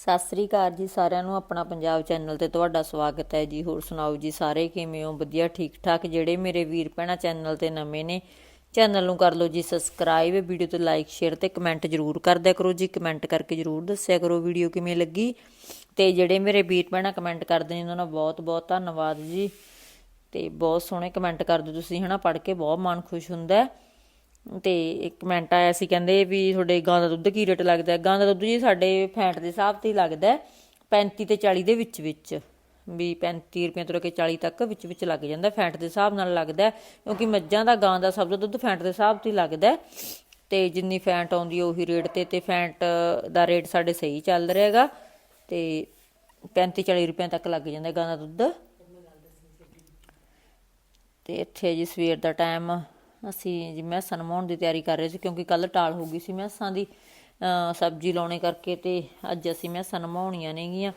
ਸਤਿ ਸ੍ਰੀ ਅਕਾਲ ਜੀ ਸਾਰਿਆਂ ਨੂੰ, ਆਪਣਾ ਪੰਜਾਬ ਚੈਨਲ ਤੇ ਤੁਹਾਡਾ ਸਵਾਗਤ ਹੈ ਜੀ। ਹੋਰ ਸੁਣਾਓ ਜੀ, ਸਾਰੇ ਕਿਵੇਂ ਹੋ? ਵਧੀਆ ਠੀਕ ਠਾਕ ਜਿਹੜੇ ਮੇਰੇ ਵੀਰ ਭੈਣਾਂ ਚੈਨਲ ਤੇ ਨਵੇਂ ਨੇ, ਚੈਨਲ ਨੂੰ ਕਰ ਲਓ ਜੀ ਸਬਸਕ੍ਰਾਈਬ। ਵੀਡੀਓ ਤੇ ਲਾਈਕ, ਸ਼ੇਅਰ ਤੇ ਕਮੈਂਟ ਜਰੂਰ ਕਰਦਿਆ ਕਰੋ ਜੀ। ਕਮੈਂਟ ਕਰਕੇ ਜਰੂਰ ਦੱਸਿਆ ਕਰੋ ਵੀਡੀਓ ਕਿਵੇਂ ਲੱਗੀ। ਤੇ ਜਿਹੜੇ ਮੇਰੇ ਵੀਰ ਭੈਣਾਂ ਕਮੈਂਟ ਕਰਦੇ ਨੇ, ਉਹਨਾਂ ਦਾ ਬਹੁਤ ਬਹੁਤ ਧੰਨਵਾਦ ਜੀ। ਤੇ ਬਹੁਤ ਸੋਹਣੇ ਕਮੈਂਟ ਕਰਦੇ ਤੁਸੀਂ, ਹਨਾ? ਪੜ੍ਹ ਕੇ ਬਹੁਤ ਮਨ ਖੁਸ਼ ਹੁੰਦਾ ਹੈ। ਤੇ ਇੱਕ ਕਮੈਂਟ ਆਇਆ ਸੀ, ਕਹਿੰਦੇ ਵੀ ਤੁਹਾਡੇ ਗਾਂ ਦਾ ਦੁੱਧ ਕੀ ਰੇਟ ਲੱਗਦਾ? ਗਾਂ ਦਾ ਦੁੱਧ ਜੀ ਸਾਡੇ ਫੈਂਟ ਦੇ ਹਿਸਾਬ ਤੇ ਹੀ ਲੱਗਦਾ ਹੈ 35 ਤੇ 40 ਦੇ ਵਿੱਚ ਵਿੱਚ। ਵੀ 35 ਰੁਪਏ ਤੋਂ ਲੈ ਕੇ 40 ਤੱਕ ਵਿੱਚ ਵਿੱਚ ਲੱਗ ਜਾਂਦਾ, ਫੈਂਟ ਦੇ ਹਿਸਾਬ ਨਾਲ ਲੱਗਦਾ ਕਿਉਂਕਿ ਮੱਝਾਂ ਦਾ ਗਾਂ ਦਾ ਸਭ ਦਾ ਦੁੱਧ ਫੈਂਟ ਦੇ ਹਿਸਾਬ ਤੇ ਹੀ ਲੱਗਦਾ ਹੈ। ਤੇ ਜਿੰਨੀ ਫੈਂਟ ਆਉਂਦੀ ਉਹੀ ਰੇਟ ਤੇ ਤੇ ਫੈਂਟ ਦਾ ਰੇਟ ਸਾਡੇ ਸਹੀ ਚੱਲ ਰਿਹਾ ਹੈਗਾ। ਤੇ 35 40 ਰੁਪਏ ਤੱਕ ਲੱਗ ਜਾਂਦਾ ਗਾਂ ਦਾ ਦੁੱਧ। ਤੇ ਇੱਥੇ ਜੀ ਸਵੇਰ ਦਾ ਟਾਈਮ ਅਸੀਂ ਜੀ ਮੈਸਾਂ ਨਮਾਉਣ ਦੀ ਤਿਆਰੀ ਕਰ ਰਹੇ ਸੀ ਕਿਉਂਕਿ ਕੱਲ ਟਾਲ ਹੋ ਗਈ ਸੀ ਮੈਸਾਂ ਦੀ ਸਬਜ਼ੀ ਲਾਉਣੇ ਕਰਕੇ ਤੇ ਅੱਜ ਅਸੀਂ ਮੈਸਾਂ ਨਮਾਉਣੀਆਂ ਨੇਗੀਆਂ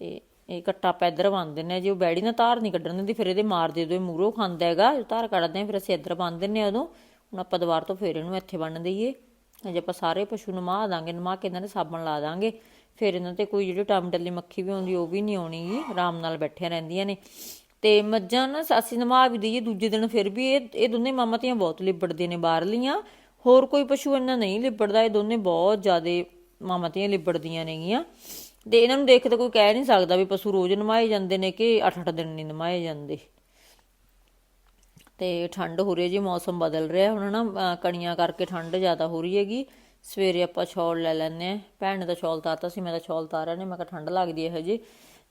ਤੇ ਇਹ ਕੱਟਾ ਆਪਾਂ ਇੱਧਰ ਬੰਨ ਦਿੰਨੇ ਆ ਜੀ, ਉਹ ਬੈੜੀ ਨਾਲ ਤਾਰ ਨਹੀਂ ਕੱਢਣ ਦਿੰਦੀ, ਫਿਰ ਇਹਦੇ ਮਾਰ ਦੇ ਦੋ ਇਹ ਮੂਰੋਂ ਖਾਂਦਾ ਹੈਗਾ ਜੋ ਤਾਰ ਕੱਢਦੇ ਆ ਫਿਰ ਅਸੀਂ ਇੱਧਰ ਬੰਨ ਦਿੰਨੇ ਉਦੋਂ, ਹੁਣ ਆਪਾਂ ਦੁਬਾਰਾ ਤੋਂ ਫਿਰ ਇਹਨੂੰ ਇੱਥੇ ਬੰਨ ਦਈਏ। ਅਜੇ ਆਪਾਂ ਸਾਰੇ ਪਸ਼ੂ ਨਮਾ ਦਾਂਗੇ, ਨਮਾ ਕੇ ਇਹਨਾਂ ਦੇ ਸਾਬਣ ਲਾ ਦਾਂਗੇ, ਫਿਰ ਇਹਨਾਂ ਤੇ ਕੋਈ ਜਿਹੜੀ ਟਮ ਟੱਲੀ ਮੱਖੀ ਵੀ ਆਉਂਦੀ ਉਹ ਵੀ ਨਹੀਂ ਆਉਣੀਗੀ ਆਰਾਮ ਨਾਲ ਬੈਠੀਆਂ ਰਹਿੰਦੀਆਂ ਨੇ। ਤੇ ਮੱਝਾਂ ਨਾ ਅਸੀਂ ਨਮਾ ਵੀ ਦਈਏ, ਦੂਜੇ ਦਿਨ ਫਿਰ ਵੀ ਇਹ ਇਹ ਦੋਨੇ ਮਾਮਤੀਆਂ ਬਹੁਤ ਲਿਬੜਦੇ ਨੇ ਬਾਹਰਲੀਆਂ ਹੋਰ ਕੋਈ ਪਸ਼ੂ ਇੰਨਾ ਨਹੀਂ ਲਿਬੜਦਾ, ਇਹ ਦੋਨੇ ਬਹੁਤ ਜ਼ਿਆਦੇ ਮਾਮਤੀਆਂ ਲਿਬੜਦੀਆਂ ਨੇਗੀਆਂ। ਤੇ ਇਹਨਾਂ ਨੂੰ ਦੇਖ ਕੇ ਤਾਂ ਕੋਈ ਕਹਿ ਨਹੀਂ ਸਕਦਾ ਵੀ ਪਸ਼ੂ ਰੋਜ਼ ਨਮਾਏ ਜਾਂਦੇ ਨੇ ਕਿ 8-8 ਦਿਨ ਨਹੀਂ ਨਮਾਏ ਜਾਂਦੇ। ਤੇ ਠੰਡ ਹੋ ਰਹੀ ਹੈ ਜੀ, ਮੌਸਮ ਬਦਲ ਰਿਹਾ, ਹੁਣ ਨਾ ਕਣੀਆਂ ਕਰਕੇ ਠੰਡ ਜ਼ਿਆਦਾ ਹੋ ਰਹੀ ਹੈਗੀ। ਸਵੇਰੇ ਆਪਾਂ ਛੋਲ ਲੈ ਲੈਨੇ ਆ ਭੈਣ ਨੇ ਤਾਂ ਛੋਲ ਤਾਰਤਾ ਸੀ, ਮੈਂ ਤਾਂ ਛੋਲ ਤਾਰਿਆ ਨੇ, ਮੈਂ ਕਿਹਾ ਠੰਡ ਲੱਗਦੀ ਹੈ ਹਜੇ।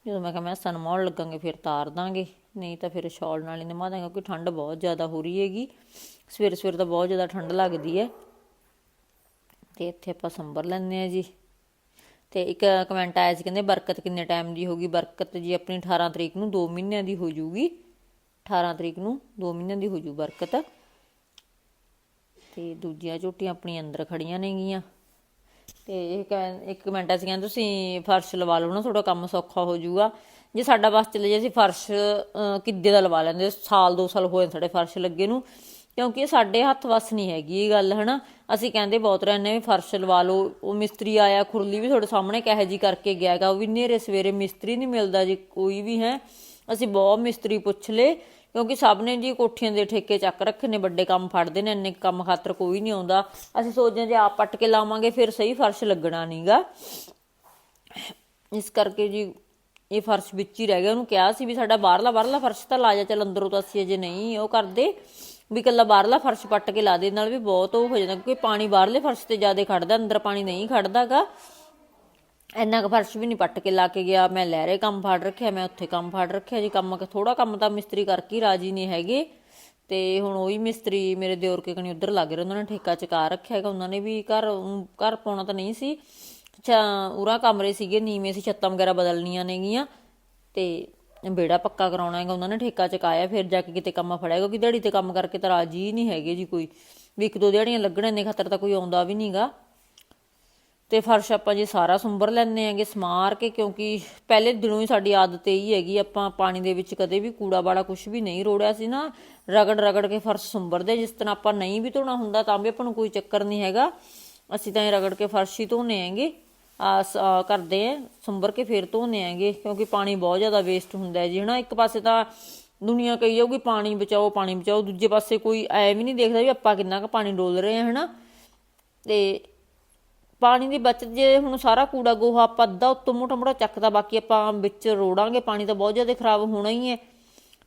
ਜਦੋਂ ਮੈਂ ਕਿਹਾ ਮੈਂ ਸਨਮਾਉਣ ਲੱਗਾਂਗੇ, ਫਿਰ ਤਾਰ ਦਾਂਗੇ। ਨਹੀਂ ਤਾਂ ਫਿਰ ਛੋਲ ਨਾਲ ਹੀ ਨਮਾ ਦਾਂਗੇ ਕਿਉਂਕਿ ਠੰਡ ਬਹੁਤ ਜ਼ਿਆਦਾ ਹੋ ਰਹੀ ਹੈਗੀ। ਸਵੇਰੇ ਸਵੇਰੇ ਤਾਂ ਬਹੁਤ ਜ਼ਿਆਦਾ ਠੰਡ ਲੱਗਦੀ ਹੈ। ਤੇ ਇੱਥੇ ਆਪਾਂ ਸੰਭਰ ਲੈਂਦੇ ਆ ਜੀ। ਤੇ ਇੱਕ ਕਮੈਂਟ ਆਇਆ ਸੀ, ਕਹਿੰਦੇ ਬਰਕਤ ਕਿੰਨੇ ਟਾਈਮ ਦੀ ਹੋਗੀ ਬਰਕਤ ਜੀ ਆਪਣੀ 18 ਤਰੀਕ ਨੂੰ 2 ਮਹੀਨਿਆਂ ਦੀ ਹੋ ਜੂਗੀ। 18 ਤਰੀਕ ਨੂੰ 2 ਮਹੀਨਿਆਂ ਦੀ ਹੋ ਜੂ ਬਰਕਤ। ਤੇ ਦੂਜੀਆਂ ਝੋਟੀਆਂ ਆਪਣੀ ਅੰਦਰ ਖੜੀਆਂ ਨੇਗੀਆਂ ਤੇ ਇਹ ਕਹਿ- ਇੱਕ ਕਮੈਂਟ ਆ ਸੀ, ਕਹਿੰਦੇ ਤੁਸੀਂ ਫਰਸ਼ ਲਵਾ ਲਓ ਨਾ ਤੁਹਾਡਾ ਕੰਮ ਸੌਖਾ ਹੋ ਜਾਊਗਾ ਜੇ ਸਾਡਾ ਬਸ ਚੱਲੇ ਜੇ ਅਸੀਂ ਫਰਸ਼ ਅਹ, ਕਿੱਦੇ ਦਾ ਲਵਾ ਲੈਂਦੇ? ਸਾਲ ਦੋ ਸਾਲ ਹੋਏ ਸਾਡੇ ਫਰਸ਼ ਲੱਗੇ ਨੂੰ। ਕਿਉਂਕਿ ਇਹ ਸਾਡੇ ਹੱਥ ਵਸ ਨਹੀਂ ਹੈਗੀ ਇਹ ਗੱਲ ਹਨਾ? ਅਸੀਂ ਕਹਿੰਦੇ ਬਹੁਤ ਰਹਿੰਦੇ ਵੀ ਫਰਸ਼ ਲਵਾ ਲਓ। ਉਹ ਮਿਸਤਰੀ ਆਇਆ ਖੁਰਲੀ ਵੀ ਤੁਹਾਡੇ ਸਾਹਮਣੇ ਕਹੇ ਜੀ ਕਰਕੇ ਗਿਆਗਾ ਉਹ ਵੀ ਨੇਰੇ ਸਵੇਰੇ ਮਿਸਤਰੀ ਨਹੀਂ ਮਿਲਦਾ ਜੀ ਕੋਈ ਵੀ ਹੈ। ਅਸੀਂ ਬਹੁਤ ਮਿਸਤਰੀ ਪੁੱਛ ਲਏ ਕਿਉਂਕਿ ਸਭ ਨੇ ਜੀ ਕੋਠੀਆਂ ਦੇ ਠੇਕੇ ਚੱਕ ਰੱਖੇ ਨੇ ਵੱਡੇ ਕੰਮ ਫੜਦੇ ਨੇ ਇੰਨੇ ਕੰਮ ਖਾਤਰ ਕੋਈ ਨਹੀਂ ਆਉਂਦਾ। ਅਸੀਂ ਸੋਚਦੇ ਹਾਂ ਜੇ ਆਪ ਪੱਟ ਕੇ ਲਾਵਾਂਗੇ ਫਿਰ ਸਹੀ ਫਰਸ਼ ਲੱਗਣਾ ਨਹੀਂਗਾ ਇਸ ਕਰਕੇ ਜੀ ਇਹ ਫਰਸ਼ ਵਿੱਚ ਹੀ ਰਹਿ ਗਿਆ। ਉਹਨੂੰ ਕਿਹਾ ਸੀ ਵੀ ਸਾਡਾ ਬਾਹਰਲਾ ਬਾਹਰਲਾ ਫਰਸ਼ ਤਾਂ ਲਾ ਜਾ, ਚੱਲ ਅੰਦਰੋਂ ਤਾਂ ਅਸੀਂ ਅਜੇ ਨਹੀਂ, ਉਹ ਕਰਦੇ। ਵੀ ਕੱਲਾ ਬਾਹਰਲਾ ਫਰਸ਼ ਪੱਟ ਕੇ ਲਾ ਦੇ, ਨਾਲ ਵੀ ਬਹੁਤ ਉਹ ਹੋ ਜਾਂਦਾ, ਕਿਉਂਕਿ ਪਾਣੀ ਬਾਹਰਲੇ ਫਰਸ਼ ਤੇ ਜ਼ਿਆਦਾ ਖੜਦਾ, ਅੰਦਰ ਪਾਣੀ ਨਹੀਂ ਖੜਦਾਗਾ। ਇੰਨਾ ਕੁ ਫਰਸ਼ ਵੀ ਨਹੀਂ ਪੱਟ ਕੇ ਲਾ ਕੇ ਗਿਆ। ਮੈਂ ਲਹਿਰੇ ਕੰਮ ਫੜ ਰੱਖਿਆ, ਮੈਂ ਉੱਥੇ ਕੰਮ ਫੜ ਰੱਖਿਆ। ਜੀ ਕੰਮ ਥੋੜਾ ਕੰਮ ਤਾਂ ਮਿਸਤਰੀ ਕਰਕੇ ਰਾਜੀ ਨਹੀਂ ਹੈਗੇ। ਤੇ ਹੁਣ ਉਹੀ ਮਿਸਤਰੀ ਮੇਰੇ ਦਿਓਰ ਕੇ ਕਣੀ ਉਧਰ ਲੱਗ ਰਹੇ, ਉਹਨਾਂ ਨੇ ਠੇਕਾ ਚਕਾ ਰੱਖਿਆ ਹੈਗਾ। ਉਹਨਾਂ ਨੇ ਵੀ ਘਰ ਘਰ ਪਾਉਣਾ ਤਾਂ ਨਹੀਂ ਸੀ। ਉਰਾ ਕਮਰੇ ਸੀਗੇ, ਨੀਵੇਂ ਸੀ, ਛੱਤਾਂ ਵਗੈਰਾ ਬਦਲਣੀਆਂ ਨੇਗੀਆਂ। ਤੇ ਬੇੜਾ ਪੱਕਾ ਕਰਾਉਣਾ ਹੈਗਾ, ਉਹਨਾਂ ਨੇ ਠੇਕਾ ਚਕਾਇਆ, ਫਿਰ ਜਾ ਕੇ ਕਿਤੇ ਕੰਮ ਫੜਿਆ, ਕਿਉਂਕਿ ਦਿਹਾੜੀ ਤੇ ਕੰਮ ਕਰਕੇ ਤਾਂ ਰਾਜੀ ਨਹੀਂ ਹੈਗੇ ਜੀ ਕੋਈ। ਵੀ ਇੱਕ ਦੋ ਦਿਹਾੜੀਆਂ ਲੱਗਣ, ਇੰਨੇ ਖਤਰ ਤਾਂ ਕੋਈ ਆਉਂਦਾ ਵੀ ਨਹੀਂਗਾ। ਤੇ ਫਰਸ਼ ਆਪਾਂ ਜੀ ਸਾਰਾ ਸੁੰਬਰ ਲੈਣੇ ਆਂਗੇ ਸਮਾਰ ਕੇ, ਕਿਉਂਕਿ ਪਹਿਲੇ ਦਿਨੋਂ ਹੀ ਸਾਡੀ ਆਦਤ ਇਹੀ ਹੈਗੀ, ਆਪਾਂ ਪਾਣੀ ਦੇ ਵਿੱਚ ਕਦੇ ਵੀ ਕੂੜਾ ਬਾੜਾ ਕੁਝ ਵੀ ਨਹੀਂ ਰੋੜਿਆ ਸੀ ਨਾ, ਰਗੜ ਰਗੜ ਕੇ ਫਰਸ਼ ਸੁੰਬਰਦੇ, ਜਿਸ ਤਰ੍ਹਾਂ ਆਪਾਂ ਨਹੀਂ ਵੀ ਧੋਣਾ ਹੁੰਦਾ, ਤਾਂ ਵੀ ਆਪਾਂ ਨੂੰ ਕੋਈ ਚੱਕਰ ਨਹੀਂ ਹੈਗਾ। ਅਸੀਂ ਤਾਂ ਇਹ ਰਗੜ ਕੇ ਫਰਸ਼ ਹੀ ਧੋਨੇ ਆਂਗੇ ਕਰਦੇ ਆ ਸੰਭਰ ਕੇ ਫੇਰ ਧੋਨੇ ਆਂਗੇ, ਕਿਉਂਕਿ ਪਾਣੀ ਬਹੁਤ ਜ਼ਿਆਦਾ ਵੇਸਟ ਹੁੰਦਾ ਹੈ ਜੀ। ਹਨਾ, ਇੱਕ ਪਾਸੇ ਤਾਂ ਦੁਨੀਆ ਕਹੀ ਜਾਊਗੀ, ਪਾਣੀ ਬਚਾਓ ਪਾਣੀ ਬਚਾਓ, ਦੂਜੇ ਪਾਸੇ ਕੋਈ ਐ ਵੀ ਨਹੀਂ ਦੇਖਦਾ ਵੀ ਆਪਾਂ ਕਿੰਨਾ ਕੁ ਪਾਣੀ ਡੋਲ ਰਹੇ ਆ ਹਨਾ। ਤੇ ਪਾਣੀ ਦੀ ਬਚਤ ਜੇ ਹੁਣ ਸਾਰਾ ਕੂੜਾ ਗੋਹਾ ਆਪਾਂ ਅੱਧਾ ਉੱਤੋਂ ਮੋਟਾ ਮੋਟਾ ਚੱਕਦਾ, ਬਾਕੀ ਆਪਾਂ ਵਿੱਚ ਰੋੜਾਂਗੇ, ਪਾਣੀ ਤਾਂ ਬਹੁਤ ਜ਼ਿਆਦਾ ਖਰਾਬ ਹੋਣਾ ਹੀ ਹੈ।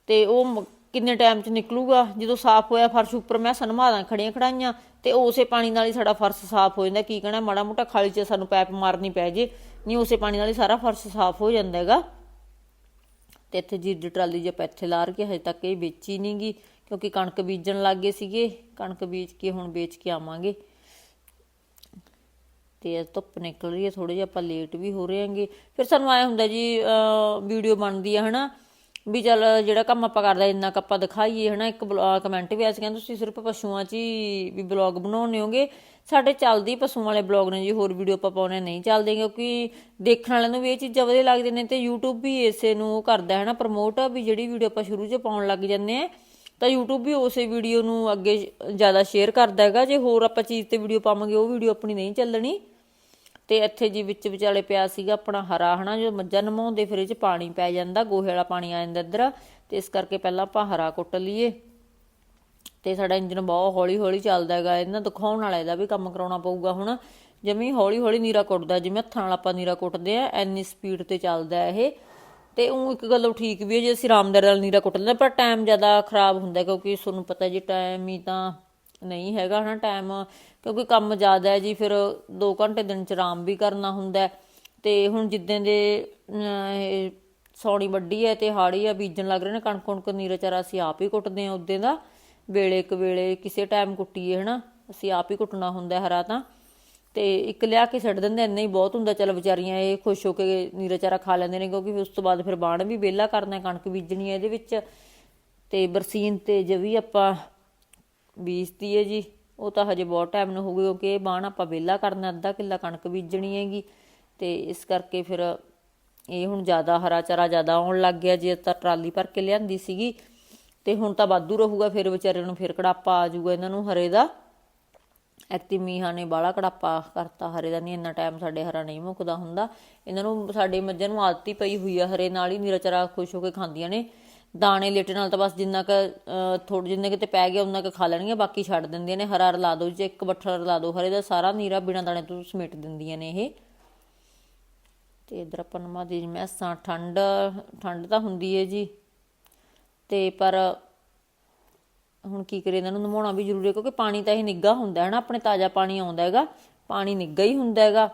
ਤੇ ਉਹ ਕਿੰਨੇ ਟਾਈਮ 'ਚ ਨਿਕਲੂਗਾ? ਜਦੋਂ ਸਾਫ਼ ਹੋਇਆ ਫਰਸ਼ ਉੱਪਰ ਮੈਂ ਸਨਮਾਦਾਂ ਖੜੀਆਂ ਖੜਾਈਆਂ ਤੇ ਉਸੇ ਪਾਣੀ ਨਾਲ ਹੀ ਸਾਡਾ ਫਰਸ਼ ਸਾਫ਼ ਹੋ ਜਾਂਦਾ। ਕੀ ਕਹਿਣਾ, ਮਾੜਾ ਮੋਟਾ ਖਾਲੀ 'ਚ ਸਾਨੂੰ ਪੈਪ ਮਾਰਨੀ ਪੈ ਜੇ, ਨਹੀਂ ਉਸੇ ਪਾਣੀ ਨਾਲ ਹੀ ਸਾਰਾ ਫਰਸ਼ ਸਾਫ਼ ਹੋ ਜਾਂਦਾ ਹੈਗਾ। ਤੇ ਇੱਥੇ ਜੀ ਦੀ ਟਰਾਲੀ ਜੇ ਇੱਥੇ ਲਾਰ ਕੇ ਹਜੇ ਤੱਕ ਇਹ ਵੇਚੀ ਨਹੀਂਗੀ ਕਿਉਂਕਿ ਕਣਕ ਬੀਜਣ ਲੱਗ ਗਏ ਸੀਗੇ। ਕਣਕ ਬੀਜ ਕੇ ਹੁਣ ਵੇਚ ਕੇ ਆਵਾਂਗੇ। ਤੇ ਅੱਜ ਧੁੱਪ ਨਿਕਲ ਰਹੀ ਹੈ ਥੋੜੇ ਜਿਹਾ ਆਪਾਂ ਲੇਟ ਵੀ ਹੋ ਰਹੇ ਹਾਂਗੇ। ਫਿਰ ਸਾਨੂੰ ਆਇਆ ਹੁੰਦਾ ਜੀ ਵੀਡੀਓ ਬਣਦੀ ਆ ਹਨਾ? ਵੀ ਚੱਲ ਜਿਹੜਾ ਕੰਮ ਆਪਾਂ ਕਰਦਾ ਇੰਨਾ ਕੁ ਆਪਾਂ ਦਿਖਾਈਏ, ਹਨਾ? ਇੱਕ ਕਮੈਂਟ ਵੀ ਆਇਆ ਸੀ ਕਹਿੰਦੇ ਤੁਸੀਂ ਸਿਰਫ ਪਸ਼ੂਆਂ 'ਚ ਹੀ ਵੀ ਬਲੌਗ ਬਣਾਉਣੇ ਹੋਗੇ। ਸਾਡੇ ਚੱਲਦੀ ਪਸ਼ੂਆਂ ਵਾਲੇ ਬਲੌਗ ਨੇ ਜੀ, ਹੋਰ ਵੀਡੀਓ ਆਪਾਂ ਪਾਉਣੇ ਨਹੀਂ ਚੱਲਦੇ ਕਿਉਂਕਿ ਦੇਖਣ ਵਾਲਿਆਂ ਨੂੰ ਵੀ ਇਹ ਚੀਜ਼ਾਂ ਵਧੀਆ ਲੱਗਦੀਆਂ ਨੇ ਤੇ YouTube ਵੀ ਇਸੇ ਨੂੰ ਉਹ ਕਰਦਾ ਹੈ ਨਾ ਪ੍ਰਮੋਟ ਵੀ ਜਿਹੜੀ ਵੀਡੀਓ ਆਪਾਂ ਸ਼ੁਰੂ 'ਚ ਪਾਉਣ ਲੱਗ ਜਾਂਦੇ ਆ ਤਾਂ YouTube ਵੀ ਉਸੇ ਵੀਡੀਓ ਨੂੰ ਅੱਗੇ ਜ਼ਿਆਦਾ ਸ਼ੇਅਰ ਕਰਦਾ ਹੈਗਾ। ਜੇ ਹੋਰ ਆਪਾਂ ਚੀਜ਼ ਤੇ ਵੀਡੀਓ ਪਾਵਾਂਗੇ, ਉਹ ਵੀਡੀਓ ਆਪਣੀ ਨਹੀਂ ਚੱਲਣੀ। ਤੇ ਇੱਥੇ ਜੀ ਵਿੱਚ ਵਿਚਾਲੇ ਪਿਆ ਸੀਗਾ ਆਪਣਾ ਹਰਾ, ਹਨਾ, ਜੋ ਮੱਝਾਂ ਨਮਾਉਂਦੇ, ਫਿਰ ਇਹ ਚ ਪਾਣੀ ਪੈ ਜਾਂਦਾ, ਗੋਹੇ ਵਾਲਾ ਪਾਣੀ ਆ ਜਾਂਦਾ ਇੱਧਰ। ਤੇ ਇਸ ਕਰਕੇ ਪਹਿਲਾਂ ਆਪਾਂ ਹਰਾ ਕੁੱਟ ਲਈਏ। ਤੇ ਸਾਡਾ ਇੰਜਨ ਬਹੁਤ ਹੌਲੀ ਹੌਲੀ ਚੱਲਦਾ ਹੈਗਾ। ਇਹਨਾਂ ਦਿਖਾਉਣ ਵਾਲਾ ਇਹਦਾ ਵੀ ਕੰਮ ਕਰਾਉਣਾ ਪਊਗਾ ਹੁਣ। ਜਿਵੇਂ ਹੌਲੀ ਹੌਲੀ ਨੀਰਾ ਕੁੱਟਦਾ, ਜਿਵੇਂ ਹੱਥਾਂ ਨਾਲ ਆਪਾਂ ਨੀਰਾ ਕੁੱਟਦੇ ਆ, ਐਨੀ ਸਪੀਡ ਤੇ ਚੱਲਦਾ ਇਹ। ਤੇ ਉਹ ਇੱਕ ਗੱਲੋਂ ਠੀਕ ਵੀ ਹੈ, ਜੇ ਅਸੀਂ ਆਰਾਮਦਾਰ ਨਾਲ ਨੀਰਾ ਕੁੱਟ ਲੈਂਦੇ ਪਰ ਟਾਈਮ ਜ਼ਿਆਦਾ ਖਰਾਬ ਹੁੰਦਾ, ਕਿਉਂਕਿ ਤੁਹਾਨੂੰ ਪਤਾ ਜੀ ਟਾਈਮ ਹੀ ਤਾਂ ਨਹੀਂ ਹੈਗਾ ਹਨਾ ਟਾਈਮ ਕਿਉਂਕਿ ਕੰਮ ਜ਼ਿਆਦਾ ਹੈ ਜੀ ਫਿਰ 2 ਘੰਟੇ ਦਿਨ ਚ ਆਰਾਮ ਵੀ ਕਰਨਾ ਹੁੰਦਾ ਹੈ। ਤੇ ਹੁਣ ਜਿੱਦਾਂ ਦੇ ਅਮ, ਇਹ ਸੌਣੀ ਵੱਡੀ ਹੈ ਤੇ ਹਾੜੀ ਆ ਬੀਜਣ ਲੱਗ ਰਹੇ ਨੇ ਕਣਕ ਕਣਕ ਨੀਰਾ ਚਾਰਾ ਅਸੀਂ ਆਪ ਹੀ ਕੁੱਟਦੇ ਆ ਉਦੋਂ ਦਾ। ਵੇਲੇ ਇੱਕ ਵੇਲੇ ਕਿਸੇ ਟਾਈਮ ਕੁੱਟੀਏ ਹਨਾ ਅਸੀਂ ਆਪ ਹੀ ਕੁੱਟਣਾ ਹੁੰਦਾ ਹਰਾ ਤਾਂ। ਤੇ ਇੱਕ ਲਿਆ ਕੇ ਛੱਡ ਦਿੰਦੇ ਇੰਨਾ ਹੀ ਬਹੁਤ ਹੁੰਦਾ ਚਲ ਵਿਚਾਰੀਆਂ ਇਹ ਖੁਸ਼ ਹੋ ਕੇ ਨੀਰਾ ਚਾਰਾ ਖਾ ਲੈਂਦੇ ਨੇ ਕਿਉਂਕਿ ਉਸ ਤੋਂ ਬਾਅਦ ਫਿਰ ਬਾਣ ਵੀ ਵਿਹਲਾ ਕਰਨਾ ਕਣਕ ਬੀਜਣੀ ਹੈ ਇਹਦੇ ਵਿੱਚ। ਤੇ ਬਰਸੀਨ ਤੇ ਜਵੀ ਆਪਾਂ ਬੀਜਤੀ ਹੈ ਜੀ। ਉਹ ਤਾਂ ਹਜੇ ਬਹੁਤ ਟਾਈਮ ਨੂੰ ਹੋ ਗਿਆ ਕਿਉਂਕਿ ਇਹ ਬਾਣ ਆਪਾਂ ਵਿਹਲਾ ਕਰਨਾ, ਅੱਧਾ ਕਿੱਲਾ ਕਣਕ ਬੀਜਣੀ ਹੈਗੀ। ਤੇ ਇਸ ਕਰਕੇ ਫਿਰ ਇਹ ਹੁਣ ਜ਼ਿਆਦਾ ਹਰਾ ਚਾਰਾ ਜ਼ਿਆਦਾ ਆਉਣ ਲੱਗ ਗਿਆ। ਜੇ ਤਾਂ ਟਰਾਲੀ ਭਰ ਕੇ ਲਿਆਂਦੀ ਸੀਗੀ, ਤੇ ਹੁਣ ਤਾਂ ਵਾਧੂ ਰਹੂਗਾ। ਫਿਰ ਵਿਚਾਰੇ ਨੂੰ ਫਿਰ ਕੜਾਪਾ ਆ ਜਾਊਗਾ ਇਹਨਾਂ ਨੂੰ ਹਰੇ ਦਾ। ਐਕਤੀ ਮੀਹਾਂ ਨੇ ਬਾਲਾ ਕੜਾਪਾ ਕਰਤਾ ਹਰੇ ਦਾ, ਨਹੀਂ ਇੰਨਾ ਟਾਈਮ ਸਾਡੇ ਹਰਾ ਨਹੀਂ ਮੁੱਕਦਾ ਹੁੰਦਾ। ਇਹਨਾਂ ਨੂੰ ਸਾਡੇ ਮੱਝਾਂ ਨੂੰ ਆਦਤ ਹੀ ਪਈ ਹੋਈ ਆ ਹਰੇ ਨਾਲ ਹੀ, ਨੀਰਾ ਚਾਰਾ ਖੁਸ਼ ਹੋ ਕੇ ਖਾਂਦੀਆਂ ਨੇ। ਦਾਣੇ ਲੇਟੇ ਨਾਲ ਤਾਂ ਬਸ ਜਿੰਨਾ ਕ ਥੋੜਾ ਜਿੰਨੇ ਕਿਤੇ ਪੈ ਗਿਆ ਉਹਨਾਂ ਕ ਖਾ ਲੈਣਗੀਆਂ ਬਾਕੀ ਛੱਡ ਦਿੰਦੀਆਂ ਨੇ। ਹਰਾ ਰਲਾ ਦੋ ਜੇ, ਇੱਕ ਬੱਠਲ ਰਲਾ ਦੋ ਹਰੇ ਦਾ ਸਾਰਾ ਨੀਰਾ ਬਿਨਾਂ ਦਾਣੇ ਤੋਂ ਸਮੇਟ ਦਿੰਦੀਆਂ ਨੇ ਇਹ। ਤੇ ਇਧਰ ਆਪਾਂ ਨਮਾ ਦੀ ਮੈਸਾਂ ਠੰਡ ਠੰਡ ਤਾਂ ਹੁੰਦੀ ਹੈ ਜੀ। ਤੇ ਪਰ ਹੁਣ ਕੀ ਕਰੇ ਇਹਨਾਂ ਨੂੰ ਨਮਾਉਣਾ ਵੀ ਜ਼ਰੂਰੀ ਹੈ ਕਿਉਂਕਿ ਪਾਣੀ ਤਾਂ ਇਹ ਨਿੱਗਾ ਹੁੰਦਾ ਹੈ ਨਾ, ਆਪਣੇ ਤਾਜ਼ਾ ਪਾਣੀ ਆਉਂਦਾ ਹੈਗਾ, ਪਾਣੀ ਨਿੱਗਾ ਹੀ ਹੁੰਦਾ ਹੈਗਾ।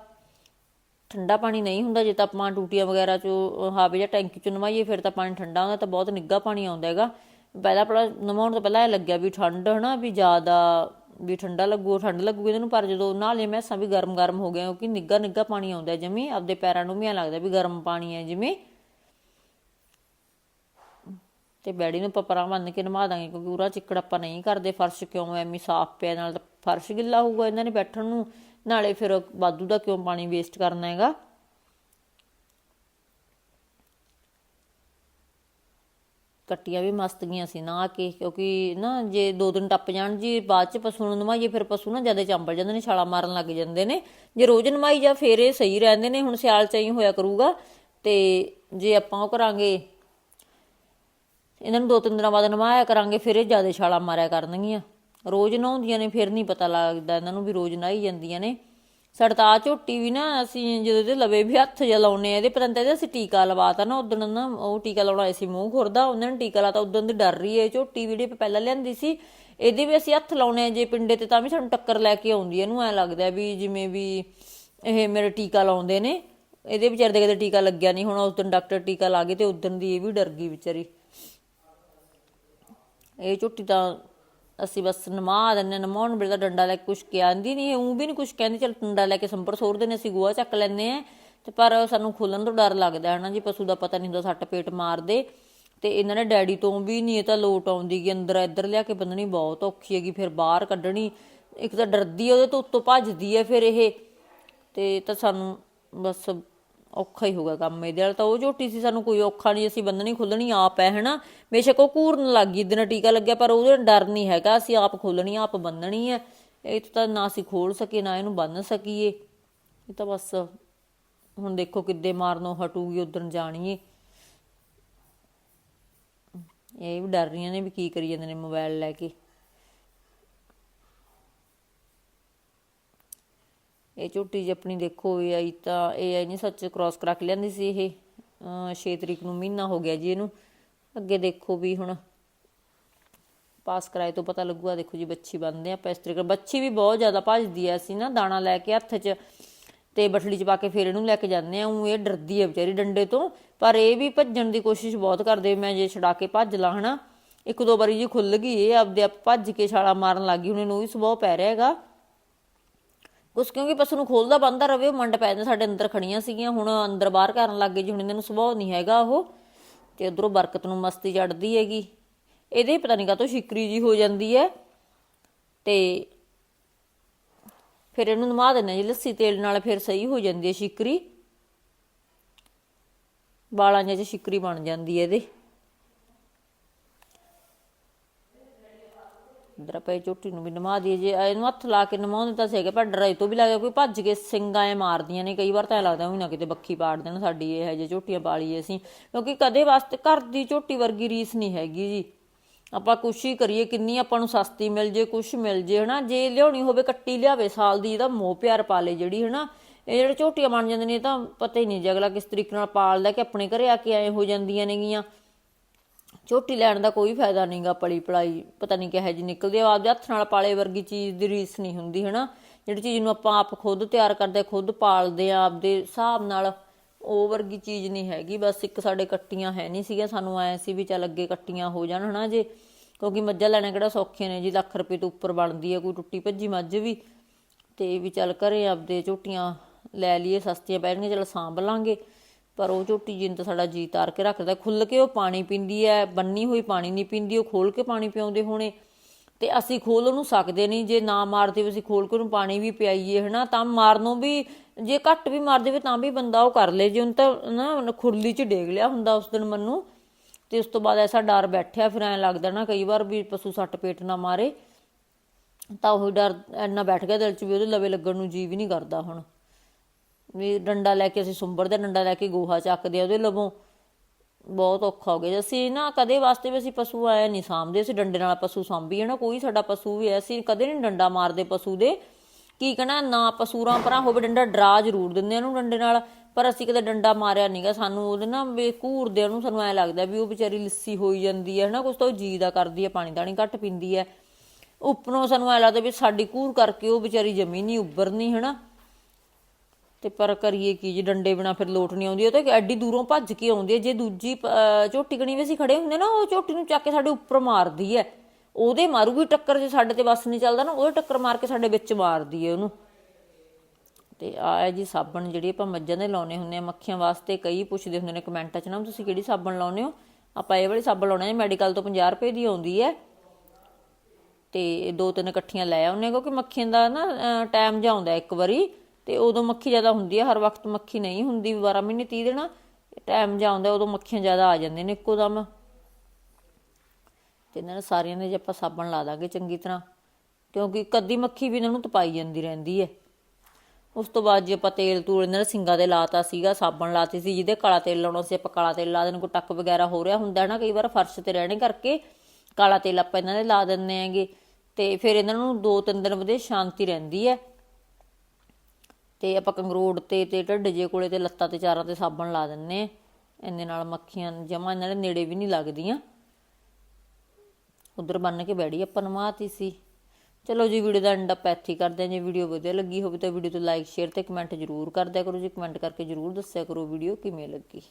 ਠੰਡਾ ਪਾਣੀ ਨਹੀਂ ਹੁੰਦਾ, ਜੇ ਤਾਂ ਆਪਾਂ ਟੂਟੀਆਂ ਵਗੈਰਾ ਚੋਂ ਹਾਵੇ ਜਾਂ ਟੈਂਕੀ ਚੋਂ ਨਵਾਈਏ, ਫਿਰ ਤਾਂ ਪਾਣੀ ਠੰਡਾ ਹੁੰਦਾ, ਤਾਂ ਬਹੁਤ ਨਿੱਗਾ ਪਾਣੀ ਆਉਂਦਾ ਹੈਗਾ। ਪਹਿਲਾਂ ਪਹਿਲਾਂ ਨਮਾਉਣ ਤੋਂ ਪਹਿਲਾਂ ਇਹ ਲੱਗਿਆ ਵੀ ਠੰਡ, ਹਨਾ, ਵੀ ਜ਼ਿਆਦਾ, ਵੀ ਠੰਡਾ ਲੱਗੂ, ਠੰਡ ਲੱਗੂ ਇਹਨਾਂ ਨੂੰ ਪਰ ਜਦੋਂ ਨਾਲੇ ਮੈਸਾਂ ਵੀ ਗਰਮ ਗਰਮ ਹੋ ਗਏ ਕਿਉਂਕਿ ਨਿੱਗਾ ਨਿੱਗਾ ਪਾਣੀ ਆਉਂਦਾ ਜਿਵੇਂ ਆਪਦੇ ਪੈਰਾਂ ਨੂੰ ਵੀ ਐਂ ਲੱਗਦਾ ਵੀ ਗਰਮ ਪਾਣੀ ਹੈ ਜਿਵੇਂ ਤੇ ਬੈੜੀ ਨੂੰ ਆਪਾਂ ਪਰਾਂ ਬੰਨ ਕੇ ਨਵਾ ਦਾਂਗੇ, ਕਿਉਂਕਿ ਪੂਰਾ ਚਿੱਕੜ ਆਪਾਂ ਨਹੀਂ ਕਰਦੇ, ਫਰਸ਼ ਕਿਉਂ ਐਵੇਂ ਸਾਫ਼ ਪਿਆ, ਨਾਲ ਤਾਂ ਫਰਸ਼ ਗਿੱਲਾ ਹੋਊਗਾ ਇਹਨਾਂ ਨੇ ਬੈਠਣ ਨੂੰ। ਨਾਲੇ ਫਿਰ ਵਾਧੂ ਦਾ ਕਿਉਂ ਪਾਣੀ ਵੇਸਟ ਕਰਨਾ ਹੈਗਾ? ਕੱਟੀਆਂ ਵੀ ਮਸਤ ਗਈਆਂ ਸੀ ਨਾ ਕੇ, ਕਿਉਂਕਿ ਨਾ ਜੇ ਦੋ ਦਿਨ ਟੱਪ ਜਾਣ ਜੀ, ਬਾਅਦ ਚ ਪਸ਼ੂ ਨੂੰ ਨਵਾਈਏ, ਫਿਰ ਪਸ਼ੂ ਨਾ ਜ਼ਿਆਦਾ ਚੰਬਲ ਜਾਂਦੇ ਨੇ, ਛਾਲਾ ਮਾਰਨ ਲੱਗ ਜਾਂਦੇ ਨੇ। ਜੇ ਰੋਜ਼ ਨਵਾਈ ਜਾ ਫੇਰ ਇਹ ਸਹੀ ਰਹਿੰਦੇ ਨੇ, ਹੁਣ ਸਿਆਲ ਚ ਹੀ ਹੋਇਆ ਕਰੂਗਾ। ਤੇ ਜੇ ਆਪਾਂ ਉਹ ਕਰਾਂਗੇ, ਇਹਨਾਂ ਨੂੰ ਦੋ ਤਿੰਨ ਦਿਨਾਂ ਬਾਅਦ ਨਵਾਇਆ ਕਰਾਂਗੇ, ਫਿਰ ਇਹ ਜ਼ਿਆਦਾ ਛਾਲਾ ਮਾਰਿਆ ਕਰਨਗੀਆਂ। ਰੋਜ਼ ਨਹਾਉਂਦੀਆਂ ਨੇ, ਫਿਰ ਨਹੀਂ ਪਤਾ ਲੱਗਦਾ। ਇਹਨਾਂ ਨੂੰ ਵੀ ਰੋਜ਼ ਨਹਾਈ ਜਾਂਦੀਆਂ ਨੇ। ਸੜਤਾ ਝੋਟੀ ਵੀ ਨਾ, ਅਸੀਂ ਜਦੋਂ ਇਹਦੇ ਲਵੇ ਵੀ ਹੱਥ ਜਿਹਾ ਲਾਉਨੇ ਆ ਇਹਦੇ ਪਤਾ ਨਹੀਂ ਅਸੀਂ ਟੀਕਾ ਲਵਾਤਾ ਨਾ ਉਦੋਂ ਨਾ ਉਹ ਟੀਕਾ ਲਾਉਣਾ ਸੀ ਮੂੰਹ ਖੁਰਦਾ, ਉਹਨਾਂ ਨੇ ਟੀਕਾ ਲਾਤਾ ਉਦੋਂ ਦੀ ਡਰ ਰਹੀ ਹੈ। ਝੋਟੀ ਵੀ ਜਿਹੜੀ ਪਹਿਲਾਂ ਲਿਆਂਦੀ ਸੀ, ਇਹਦੇ ਵੀ ਅਸੀਂ ਹੱਥ ਲਾਉਨੇ ਆ, ਜੇ ਪਿੰਡੇ ਤੇ ਤਾਂ ਵੀ ਸਾਨੂੰ ਟੱਕਰ ਲੈ ਕੇ ਆਉਂਦੀ ਹੈ। ਇਹਨੂੰ ਐ ਲੱਗਦਾ ਵੀ ਜਿਵੇਂ ਵੀ ਇਹ ਮੇਰੇ ਟੀਕਾ ਲਾਉਂਦੇ ਨੇ, ਇਹਦੇ ਵਿਚਾਰੇ ਦੇ ਕਦੇ ਟੀਕਾ ਲੱਗਿਆ ਨਹੀਂ, ਹੁਣ ਉਸ ਦਿਨ ਡਾਕਟਰ ਟੀਕਾ ਲਾ ਗਏ ਤੇ ਉਦੋਂ ਦੀ ਇਹ ਵੀ ਡਰ ਗਈ ਵਿਚਾਰੀ। ਇਹ ਝੋਟੀ ਤਾਂ ਅਸੀਂ ਬਸ ਨਮਾ ਦਿੰਨੇ ਨਮਾਉਣ ਵੇਲੇ ਡੰਡਾ ਲੈ ਕੇ ਕੁਛ ਕਹਿੰਦੀ ਨਹੀਂ ਉਹ ਵੀ ਨਹੀਂ ਕੁਛ ਕਹਿੰਦੀ, ਚਲ ਡੰਡਾ ਲੈ ਕੇ ਸੰਪਰ ਸੋਰਦੇ ਨੇ ਅਸੀਂ ਗੋਆ ਚੱਕ ਲੈਨੇ ਆ ਤੇ ਪਰ ਸਾਨੂੰ ਖੋਲਣ ਤੋਂ ਡਰ ਲੱਗਦਾ ਹੈ ਨਾ ਜੀ, ਪਸ਼ੂ ਦਾ ਪਤਾ ਨਹੀਂ ਹੁੰਦਾ ਸੱਟ ਪੇਟ ਮਾਰਦੇ, ਤੇ ਇਹਨਾਂ ਨੇ ਡੈਡੀ ਤੋਂ ਵੀ ਨਹੀਂ ਇਹ ਤਾਂ ਲੋਟ ਆਉਂਦੀ ਕਿ ਅੰਦਰ ਇੱਧਰ ਲਿਆ ਕੇ ਬੰਨਣੀ ਬਹੁਤ ਔਖੀ ਹੈਗੀ, ਫਿਰ ਬਾਹਰ ਕੱਢਣੀ, ਇੱਕ ਤਾਂ ਡਰਦੀ ਹੈ ਉਹਦੇ ਤੋਂ ਉੱਤੋਂ ਭੱਜਦੀ ਹੈ ਫਿਰ ਇਹ, ਤੇ ਤਾਂ ਸਾਨੂੰ ਬਸ ਔਖਾ ਹੀ ਹੋਗਾ ਕੰਮ ਇਹਦੇ ਨਾਲ ਤਾਂ ਉਹ ਝੋਟੀ ਸੀ ਸਾਨੂੰ ਕੋਈ ਔਖਾ ਨਹੀਂ, ਅਸੀਂ ਬੰਨਣੀ ਖੁੱਲਣੀ ਆਪ ਹੈ, ਹਨਾ? ਬੇਸ਼ੱਕ ਉਹ ਘੂਰਨ ਲੱਗ ਗਈ, ਦਿਨ ਟੀਕਾ ਲੱਗਿਆ, ਪਰ ਉਹਦੇ ਡਰ ਨਹੀਂ ਹੈਗਾ, ਅਸੀਂ ਆਪ ਖੋਲਣੀ ਆਪ ਬੰਨਣੀ ਹੈ ਇਹ ਤਾਂ ਨਾ ਅਸੀਂ ਖੋਲ ਸਕੇ ਨਾ ਇਹਨੂੰ ਬੰਨ ਸਕੀਏ। ਇਹ ਤਾਂ ਬਸ ਹੁਣ ਦੇਖੋ ਕਿੱਦੇ ਮਾਰਨੋਂ ਹਟੂਗੀ, ਉਧਰ ਜਾਣੀਏ। ਇਹ ਵੀ ਡਰ ਰਹੀਆਂ ਨੇ ਵੀ ਕੀ ਕਰੀ ਜਾਂਦੇ ਨੇ ਮੋਬਾਈਲ ਲੈ ਕੇ। ਇਹ ਝੋਟੀ ਜਿਹੀ ਆਪਣੀ ਦੇਖੋ, ਇਹ ਆਈ ਤਾਂ, ਇਹ ਆਈ ਨਹੀਂ, ਸੱਚ ਕ੍ਰਾਸ ਕਰਾ ਕੇ ਲਿਆਂਦੀ ਸੀ ਇਹ। 6 ਤਰੀਕ ਨੂੰ ਮਹੀਨਾ ਹੋ ਗਿਆ ਜੀ ਇਹਨੂੰ। ਅੱਗੇ ਦੇਖੋ ਵੀ ਹੁਣ ਪਾਸ ਕਰਾਏ ਤੋਂ ਪਤਾ ਲੱਗੂਗਾ ਦੇਖੋ ਜੀ ਬੱਚੀ ਬੰਨਦੇ ਆਪਾਂ ਇਸ ਤਰੀਕੇ ਬੱਚੀ ਵੀ ਬਹੁਤ ਜ਼ਿਆਦਾ ਭੱਜਦੀ ਐ ਅਸੀਂ ਨਾ ਦਾਣਾ ਲੈ ਕੇ ਹੱਥ 'ਚ ਤੇ ਬਠੜੀ 'ਚ ਪਾ ਕੇ ਫੇਰ ਇਹਨੂੰ ਲੈ ਕੇ ਜਾਂਦੇ ਆ। ਉਹ ਇਹ ਡਰਦੀ ਹੈ ਵਿਚਾਰੀ ਡੰਡੇ ਤੋਂ। ਪਰ ਇਹ ਵੀ ਭੱਜਣ ਦੀ ਕੋਸ਼ਿਸ਼ ਬਹੁਤ ਕਰਦੇ ਮੈਂ ਜੇ ਛਡਾ ਕੇ ਭੱਜ ਲਾ, ਹਨਾ। ਇੱਕ ਦੋ ਵਾਰੀ ਜੀ ਖੁੱਲ ਗਈ, ਇਹ ਆਪਦੇ ਆਪ ਭੱਜ ਕੇ ਛਾਲਾ ਮਾਰਨ ਲੱਗੀ ਹੁਣ ਇਹਨੂੰ ਵੀ ਸੁਭਾਅ ਪੈ ਰਿਹਾ ਹੈਗਾ। ਉਸ ਕਿਉਂਕਿ ਪਸ਼ੂ ਨੂੰ ਖੋਲਦਾ ਬੰਦਾ ਰਵੇ, ਉਹ ਮੰਡ ਪੈ ਜਾਂਦਾ, ਸਾਡੇ ਅੰਦਰ ਖੜੀਆਂ ਸੀਗੀਆਂ, ਹੁਣ ਅੰਦਰ ਬਾਹਰ ਕਰਨ ਲੱਗ ਗਏ ਜੀ, ਹੁਣ ਇਹਨਾਂ ਨੂੰ ਸੁਭਾਅ ਨਹੀਂ ਹੈਗਾ ਉਹ, ਤੇ ਉਧਰੋਂ ਬਰਕਤ ਨੂੰ ਮਸਤੀ ਚੜਦੀ ਹੈਗੀ। ਇਹਦੇ ਪਤਾ ਨਹੀਂ ਕਾਤੋਂ ਸ਼ਿਕਰੀ ਜੀ ਹੋ ਜਾਂਦੀ ਹੈ, ਤੇ ਫਿਰ ਇਹਨੂੰ ਨਵਾ ਦਿੰਦੇ ਜੀ, ਲੱਸੀ ਤੇਲ ਨਾਲ ਫਿਰ ਸਹੀ ਹੋ ਜਾਂਦੀ ਹੈ ਸ਼ਿਕਰੀ। ਵਾਲਾਂ 'ਚ ਸ਼ਿਕਰੀ ਬਣ ਜਾਂਦੀ ਹੈ ਇਹਦੇ। ਇਧਰ ਪਏ ਝੋਟੀ ਨੂੰ ਵੀ ਨਮਾ ਦਈਏ, ਜੇ ਇਹਨੂੰ ਹੱਥ ਲਾ ਕੇ ਨਮਾਉਂਦੇ ਤਾਂ ਸੀਗੇ ਪਰ ਡਰਾਈ ਤੋਂ ਵੀ ਲੱਗਦਾ ਕੋਈ ਭੱਜ ਕੇ ਸਿੰਗਾਂ ਮਾਰਦੀਆਂ ਨੇ, ਕਈ ਵਾਰ ਤਾਂ ਐਂ ਲੱਗਦਾ ਵੀ ਨਾ ਕਿਤੇ ਬੱਖੀ ਪਾੜ ਦੇਣ, ਸਾਡੀ ਇਹ ਜੇ ਝੋਟੀਆਂ ਪਾਲੀਏ ਅਸੀਂ। ਕਿਉਂਕਿ ਕਦੇ ਵਾਸਤੇ ਘਰ ਦੀ ਝੋਟੀ ਵਰਗੀ ਰੀਸ ਨਹੀਂ ਹੈਗੀ ਜੀ। ਆਪਾਂ ਕੁਛ ਹੀ ਕਰੀਏ, ਕਿੰਨੀ ਆਪਾਂ ਨੂੰ ਸਸਤੀ ਮਿਲ ਜੇ, ਕੁਛ ਮਿਲ ਜੇ, ਹਨਾ? ਜੇ ਲਿਆਉਣੀ ਹੋਵੇ ਕੱਟੀ ਲਿਆਵੇ, ਸਾਲ ਦੀ ਇਹਦਾ ਮੋਹ ਪਿਆਰ ਪਾਲੇ ਜਿਹੜੀ, ਹਨਾ? ਇਹ ਜਿਹੜੇ ਝੋਟੀਆਂ ਬਣ ਜਾਂਦੇ ਨੇ, ਇਹ ਤਾਂ ਪਤਾ ਹੀ ਨਹੀਂ ਜੇ ਅਗਲਾ ਕਿਸ ਤਰੀਕੇ ਨਾਲ ਪਾਲਦਾ, ਕਿ ਆਪਣੇ ਘਰੇ ਆ ਕੇ ਐ ਹੋ ਜਾਂਦੀਆਂ ਨੇਗੀਆਂ। ਝੋਟੀ ਲੈਣ ਦਾ ਕੋਈ ਫਾਇਦਾ ਨਹੀਂਗਾ ਪਲੀ ਪਲਾਈ, ਪਤਾ ਨਹੀਂ ਕਿਹੋ ਜੀ ਨਿਕਲਦੀ ਆ। ਆਪਦੇ ਹੱਥ ਨਾਲ ਪਾਲੇ ਵਰਗੀ ਚੀਜ਼ ਦੀ ਰੀਸ ਨਹੀਂ ਹੁੰਦੀ, ਹਨਾ? ਜਿਹੜੀ ਚੀਜ਼ ਨੂੰ ਆਪਾਂ ਆਪ ਖੁਦ ਤਿਆਰ ਕਰਦੇ, ਖੁਦ ਪਾਲਦੇ ਆ, ਆਪਦੇ ਹਿਸਾਬ ਨਾਲ, ਉਹ ਵਰਗੀ ਚੀਜ਼ ਨਹੀਂ ਹੈਗੀ। ਬਸ ਇੱਕ ਸਾਡੇ ਕੱਟੀਆਂ ਹੈ ਨਹੀਂ ਸੀਗੀਆਂ, ਸਾਨੂੰ ਐ ਸੀ ਵੀ ਚੱਲ ਅੱਗੇ ਕੱਟੀਆਂ ਹੋ ਜਾਣ, ਹਨਾ ਜੇ? ਕਿਉਂਕਿ ਮੱਝਾਂ ਲੈਣਾ ਕਿਹੜਾ ਸੌਖੀਆਂ ਨੇ, ਜੀ ਲੱਖ ਰੁਪਏ ਤੋਂ ਉੱਪਰ ਬਣਦੀ ਹੈ ਕੋਈ ਟੁੱਟੀ ਭੱਜੀ ਮੱਝ ਵੀ। ਤੇ ਵੀ ਚੱਲ ਘਰੇ ਆਪਦੇ ਝੋਟੀਆਂ ਲੈ ਲਈਏ, ਸਸਤੀਆਂ ਪੈਣਗੀਆਂ ਚੱਲ ਸਾਂਭ ਲਾਂਗੇ। ਪਰ ਉਹ ਝੋਟੀ ਜਿੰਨ ਤਾਂ ਸਾਡਾ ਜੀ ਤਾਰ ਕੇ ਰੱਖਦਾ। ਖੁੱਲ ਕੇ ਉਹ ਪਾਣੀ ਪੀਂਦੀ ਹੈ ਬੰਨੀ ਹੋਈ ਪਾਣੀ ਨਹੀਂ ਪੀਂਦੀ, ਉਹ ਖੋਲ ਕੇ ਪਾਣੀ ਪਿਆਉਂਦੇ ਹੋਣੇ। ਤੇ ਅਸੀਂ ਖੋਲ ਉਹਨੂੰ ਸਕਦੇ ਨਹੀਂ, ਜੇ ਨਾ ਮਾਰਦੇ ਵੀ ਅਸੀਂ ਖੋਲ ਕੇ ਉਹਨੂੰ ਪਾਣੀ ਵੀ ਪਿਆਈਏ, ਹਨਾ, ਤਾਂ ਮਾਰਨੋਂ ਵੀ, ਜੇ ਘੱਟ ਵੀ ਮਾਰ ਦੇਵੇ ਤਾਂ ਵੀ ਬੰਦਾ ਉਹ ਕਰ ਲੇ। ਜੇ ਉਹਨੂੰ ਤਾਂ ਨਾ ਖੁਰਲੀ 'ਚ ਡੇਗ ਲਿਆ ਹੁੰਦਾ ਉਸ ਦਿਨ ਮੈਨੂੰ। ਤੇ ਉਸ ਤੋਂ ਬਾਅਦ ਐਸਾ ਡਰ ਬੈਠਿਆ, ਫਿਰ ਐਂ ਲੱਗਦਾ ਨਾ ਕਈ ਵਾਰ ਵੀ ਪਸ਼ੂ ਸੱਟ ਪੇਟ ਨਾ ਮਾਰੇ। ਤਾਂ ਉਹ ਡਰ ਇੰਨਾ ਬੈਠ ਗਿਆ ਦਿਲ 'ਚ ਵੀ ਉਹਦੇ ਲਵੇ ਲੱਗਣ ਨੂੰ ਜੀ ਵੀ ਨਹੀਂ ਕਰਦਾ ਹੁਣ। ਵੀ ਡੰਡਾ ਲੈ ਕੇ ਅਸੀਂ ਸੁੰਬਰ ਦਾ ਡੰਡਾ ਲੈ ਕੇ ਗੋਹਾ ਚੱਕਦੇ ਆ, ਉਹਦੇ ਲਵੋਂ ਬਹੁਤ ਔਖਾ ਹੋ ਗਿਆ। ਅਸੀਂ ਨਾ ਕਦੇ ਵਾਸਤੇ ਵੀ ਅਸੀਂ ਪਸ਼ੂ ਆਇਆ ਨਹੀਂ ਸਾਂਭਦੇ, ਅਸੀਂ ਡੰਡੇ ਨਾਲ ਪਸ਼ੂ ਸਾਂਭੀਏ ਨਾ, ਕੋਈ ਸਾਡਾ ਪਸ਼ੂ ਵੀ ਐ ਅਸੀਂ ਕਦੇ ਨਹੀਂ ਡੰਡਾ ਮਾਰਦੇ ਪਸ਼ੂ ਦੇ। ਕੀ ਕਹਣਾ, ਨਾ ਪਸ਼ੂਰਾਂ ਪਰਾਂ ਹੋਵੇ ਡੰਡਾ, ਡਰਾ ਜ਼ਰੂਰ ਦਿੰਦੇ ਆ ਉਹਨੂੰ ਡੰਡੇ ਨਾਲ, ਪਰ ਅਸੀਂ ਕਦੇ ਡੰਡਾ ਮਾਰਿਆ ਨਹੀਂਗਾ ਸਾਨੂੰ ਉਹਦੇ ਨਾ ਵੀ ਘੂਰਦੇ ਉਹਨੂੰ ਸਾਨੂੰ ਐ ਲੱਗਦਾ ਵੀ ਉਹ ਵਿਚਾਰੀ ਲਿੱਸੀ ਹੋਈ ਜਾਂਦੀ ਹੈ, ਹਨਾ, ਕੁਛ ਤਾਂ ਉਹ ਜੀ ਦਾ ਕਰਦੀ ਹੈ, ਪਾਣੀ ਦਾਣੀ ਘੱਟ ਪੀਂਦੀ ਹੈ। ਉੱਪਰੋਂ ਸਾਨੂੰ ਐ ਲੱਗਦਾ ਵੀ ਸਾਡੀ ਘੂਰ ਕਰਕੇ ਉਹ ਵਿਚਾਰੀ ਜਮੀ ਨਹੀਂ ਉੱਭਰਨੀ, ਹਨਾ। ਤੇ ਪਰ ਕਰੀਏ ਕੀ ਜੀ ਡੰਡੇ ਬਿਨਾ ਫਿਰ ਲੋਟ ਨਹੀਂ ਆਉਂਦੀ। ਉਹ ਤਾਂ ਐਡੀ ਦੂਰੋਂ ਭੱਜ ਕੇ ਆਉਂਦੀ ਹੈ। ਜੇ ਦੂਜੀ ਝੋਟੀ ਕਣੀ ਵੀ ਅਸੀਂ ਖੜੇ ਹੁੰਦੇ ਨਾ, ਉਹ ਝੋਟੀ ਨੂੰ ਚੱਕ ਕੇ ਸਾਡੇ ਉੱਪਰ ਮਾਰਦੀ ਹੈ। ਉਹਦੇ ਮਾਰੂਗੀ ਟੱਕਰ ਜੇ ਸਾਡੇ ਤੇ ਬਸ ਨਹੀਂ ਚੱਲਦਾ ਨਾ ਉਹ ਟੱਕਰ ਮਾਰ ਕੇ ਸਾਡੇ ਵਿੱਚ ਮਾਰਦੀ ਹੈ ਉਹਨੂੰ। ਤੇ ਆ ਹੈ ਜੀ ਸਾਬਣ ਜਿਹੜੀ ਆਪਾਂ ਮੱਝਾਂ ਦੇ ਲਾਉਨੇ ਹੁੰਦੇ ਆ ਮੱਖੀਆਂ ਵਾਸਤੇ ਕਈ ਪੁੱਛਦੇ ਹੁੰਦੇ ਨੇ ਕਮੈਂਟਾਂ 'ਚ ਨਾ ਤੁਸੀਂ ਕਿਹੜੀ ਸਾਬਣ ਲਾਉਨੇ ਹੋ? ਆਪਾਂ ਇਹ ਵਾਲੀ ਸਾਬਣ ਲਾਉਣਾ ਆ ਮੈਡੀਕਲ ਤੋਂ 50 ਰੁਪਏ ਦੀ ਆਉਂਦੀ ਹੈ। ਤੇ ਦੋ ਤਿੰਨ ਇਕੱਠੀਆਂ ਲੈ ਆਉਨੇ ਕਿਉਂਕਿ ਮੱਖੀਆਂ ਦਾ ਨਾ ਟਾਈਮ ਜਿਹਾ ਆਉਂਦਾ ਇੱਕ ਵਾਰੀ। ਤੇ ਉਦੋਂ ਮੱਖੀ ਜ਼ਿਆਦਾ ਹੁੰਦੀ ਹੈ ਹਰ ਵਕਤ ਮੱਖੀ ਨਹੀਂ ਹੁੰਦੀ 12 ਮਹੀਨੇ 30 ਦਿਨ ਟਾਈਮ ਜਿਹਾ ਆਉਂਦਾ, ਉਦੋਂ ਮੱਖੀਆਂ ਜ਼ਿਆਦਾ ਆ ਜਾਂਦੀਆਂ ਨੇ ਇੱਕੋ ਦਮ। ਤੇ ਇਹਨਾਂ ਨੇ ਸਾਰਿਆਂ ਦੇ ਜੇ ਆਪਾਂ ਸਾਬਣ ਲਾ ਦਾਂਗੇ ਚੰਗੀ ਤਰ੍ਹਾਂ, ਕਿਉਂਕਿ ਕੱਦੀ ਮੱਖੀ ਵੀ ਇਹਨਾਂ ਨੂੰ ਤਪਾਈ ਜਾਂਦੀ ਰਹਿੰਦੀ ਹੈ। ਉਸ ਤੋਂ ਬਾਅਦ ਜੇ ਆਪਾਂ ਤੇਲ ਤੂਲ ਇਹਨਾਂ ਦੇ ਸਿੰਗਾਂ ਦੇ ਲਾਤਾ ਸੀਗਾ, ਸਾਬਣ ਲਾਤੀ ਸੀ, ਜਿਹਦੇ ਕਾਲਾ ਤੇਲ ਲਾਉਣਾ ਸੀ, ਆਪਾਂ ਕਾਲਾ ਤੇਲ ਲਾ ਦੇਣ ਕੋ ਟੱਕ ਵਗੈਰਾ ਹੋ ਰਿਹਾ ਹੁੰਦਾ ਨਾ, ਕਈ ਵਾਰ ਫਰਸ਼ ਤੇ ਰਹਿਣੇ ਕਰਕੇ ਕਾਲਾ ਤੇਲ ਆਪਾਂ ਇਹਨਾਂ ਦੇ ਲਾ ਦਿੰਨੇ ਆਂਗੇ ਤੇ ਫਿਰ ਇਹਨਾਂ ਨੂੰ ਦੋ ਤਿੰਨ ਦਿਨ ਵਧੀਆ ਸ਼ਾਂਤੀ ਰਹਿੰਦੀ ਹੈ। ਤੇ ਆਪਾਂ ਕੰਗਰੋੜ ਤੇ ਤੇ ਢੱਡ ਜੇ ਕੋਲੇ ਤੇ ਲੱਤਾਂ ਤੇ ਚਾਰਾਂ ਤੇ ਸਾਬਣ ਲਾ ਦਿੰਨੇ ਇੰਨੇ ਨਾਲ ਮੱਖੀਆਂ ਜਮਾ ਇਹਨਾਂ ਦੇ ਨੇੜੇ ਵੀ ਨਹੀਂ ਲੱਗਦੀਆਂ। ਉਧਰ ਬੰਨ ਕੇ ਬੈੜੀ ਆਪਾਂ ਨਮਾਤੀ ਸੀ। ਚਲੋ ਜੀ, ਵੀਡੀਓ ਦਾ ਐਂਡ ਅਪ ਇੱਥੇ ਕਰਦੇ ਹਾਂ। ਜੇ ਵੀਡੀਓ ਵਧੀਆ ਲੱਗੀ ਹੋਵੇ ਤਾਂ ਵੀਡੀਓ ਤੋਂ ਲਾਈਕ ਸ਼ੇਅਰ ਤੇ ਕਮੈਂਟ ਜ਼ਰੂਰ ਕਰਦਿਆ ਕਰੋ। ਜੀ ਕਮੈਂਟ ਕਰਕੇ ਜ਼ਰੂਰ ਦੱਸਿਆ ਕਰੋ ਵੀਡੀਓ ਕਿਵੇਂ ਲੱਗੀ।